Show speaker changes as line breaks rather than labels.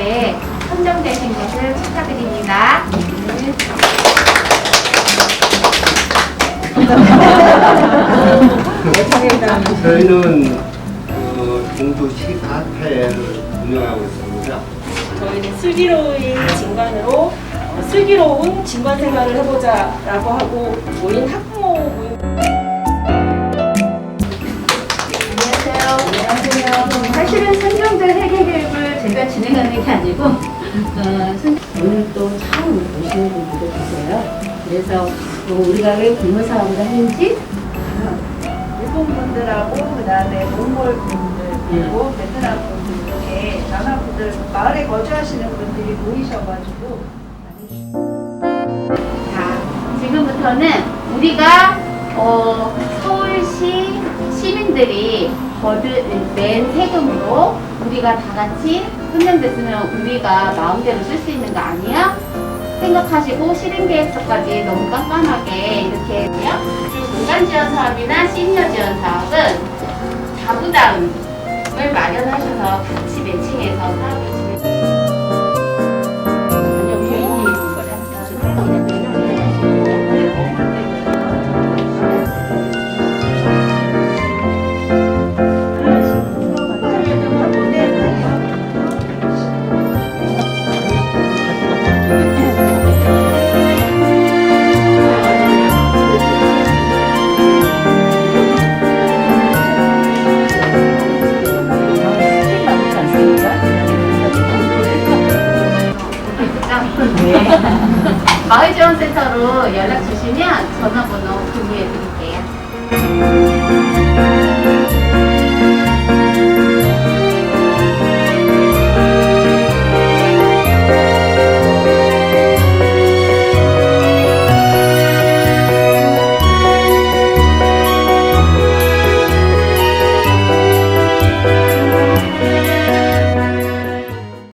수업에 선정되신 것을 축하드립니다. 네. 저희는 어, 공도시 카페를 운영하고 있습니다.
저희는 슬기로운 진관으로 어, 슬기로운 진관 생활을 해보자 라고 하고 모인 학부모 모임
안녕하세요. 안녕하세요. 진행하는 게 아니고 어, 선- 오늘 또 처음 오시는 분들도 계세요. 그래서 뭐 우리가 왜 공모 사업을 하는지
일본 분들하고 그다음에 몽골 분들 그리고 베트남 분들 이렇게 나나 분들 마을에 거주하시는 분들이 모이셔가지고
자, 지금부터는 우리가 어, 서울시 시민들이 거둔 낸 세금으로 우리가 다 같이 훈련됐으면 우리가 마음대로 쓸 수 있는 거 아니야? 생각하시고 실행 계획서까지 너무 깜깜하게 이렇게 했고요. 그리고 공간 지원 사업이나 시니어 지원 사업은 자부담을 마련하셔서 같이 매칭해서 사업을 마을 지원 센터로 연락 주시면 전화번호 공유해 드릴게요.